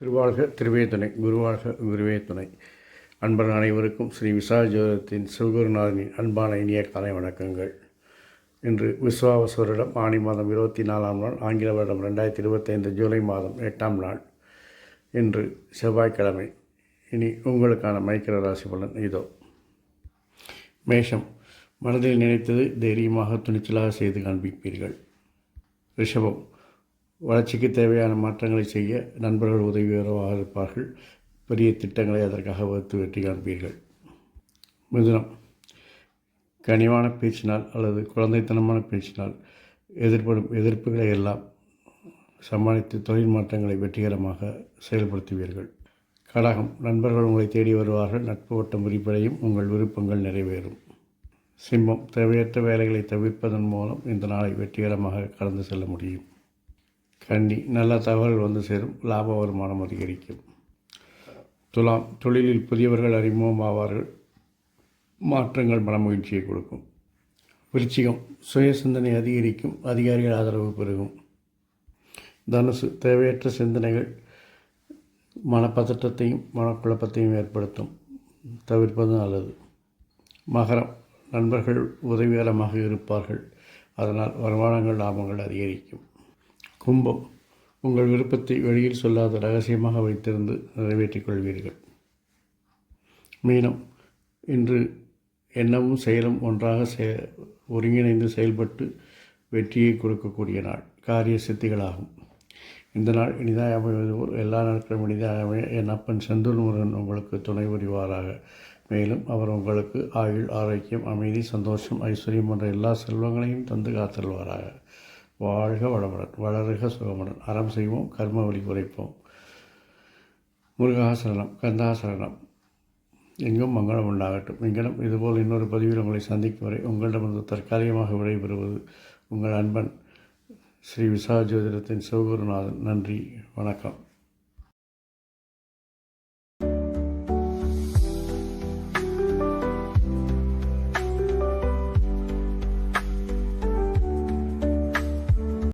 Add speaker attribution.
Speaker 1: திருவாழ்க திருவே துணை குருவாழ்க அன்பர் அனைவருக்கும் ஸ்ரீ விசாஜோதத்தின் சிவகுருநாதனின் அன்பான இனிய காலை வணக்கங்கள். இன்று விஸ்வாவசவரிடம் ஆணி மாதம் இருபத்தி நாலாம் நாள் ஆங்கில வருடம் ரெண்டாயிரத்தி இருபத்தைந்து ஜூலை மாதம் எட்டாம் நாள். இன்று செவ்வாய்க்கிழமை இனி உங்களுக்கான மைக்கிர ராசி பலன் இதோ. மேஷம். மனதில் நினைத்தது தைரியமாக துணிச்சலாக செய்து காண்பிப்பீர்கள். ரிஷபம். வளர்ச்சிக்கு தேவையான மாற்றங்களை செய்ய நண்பர்கள் உதவிகரமாக இருப்பார்கள். பெரிய திட்டங்களை அதற்காக வகுத்து வெற்றி காண்பீர்கள். மிதுனம். கனிவான பேச்சினால் அல்லது குழந்தைத்தனமான பேச்சினால் எதிர்ப்படும் எதிர்ப்புகளை எல்லாம் சமாளித்து தொழில் மாற்றங்களை வெற்றிகரமாக செயல்படுத்துவீர்கள். கடகம் நண்பர்கள் உங்களை தேடி வருவார்கள். நட்பு ஓட்டம் விரிப்படையும். உங்கள் விருப்பங்கள் நிறைவேறும். சிம்மம் தேவையற்ற வேலைகளை தவிர்ப்பதன் மூலம் இந்த நாளை வெற்றிகரமாக கடந்து செல்ல முடியும். கன்னி நல்ல தகவல் வந்து சேரும். லாப வருமானம் அதிகரிக்கும். துலாம் தொழிலில் புதியவர்கள் அறிமுகமாவார்கள் மாற்றங்கள் மனமகிழ்ச்சியை கொடுக்கும். விருச்சிகம் சுய சிந்தனை அதிகரிக்கும். அதிகாரிகள் ஆதரவு பெருகும். தனுசு தேவையற்ற சிந்தனைகள் மனப்பதற்றத்தையும் மனக்குழப்பத்தையும் ஏற்படுத்தும். தவிர்ப்பது நல்லது. மகரம். நண்பர்கள் உதவிகரமாக இருப்பார்கள். அதனால் வருமானங்கள் லாபங்கள் அதிகரிக்கும். கும்பம். உங்கள் விருப்பத்தை வெளியில் சொல்லாத ரகசியமாக வைத்திருந்து நிறைவேற்றிக் கொள்வீர்கள். மீனம். இன்று எண்ணமும் செயலும் ஒன்றாக செ ஒருங்கிணைந்து செயல்பட்டு வெற்றியை கொடுக்கக்கூடிய நாள். காரிய சித்திகளாகும். இந்த நாள் இனிதாக அமைவது எல்லா நாட்களும் இனிதாக அமைய என் அப்பன் செந்தூர் முருகன் உங்களுக்கு துணை புரிவாராக. மேலும் அவர் உங்களுக்கு ஆயுள் ஆரோக்கியம் அமைதி சந்தோஷம் ஐஸ்வர்யம் போன்ற எல்லா செல்வங்களையும் தந்து காத்தல்வாராக வாழ்க வளமுடன் வளருக சுகமுடன். அறம் செய்வோம் கர்ம வழி குறைப்போம். முருகாசரணம் கந்தாசரணம். எங்கும் மங்களம் உண்டாகட்டும். எங்கிலும் இதுபோல் இன்னொரு பதிவில் உங்களை சந்திக்கும் வரை உங்களிடமிருந்து தற்காலிகமாக விடைபெறுவது உங்கள் அன்பன் ஸ்ரீ விசா ஜோதிடத்தின் சிவகுருநாதன் நன்றி வணக்கம்.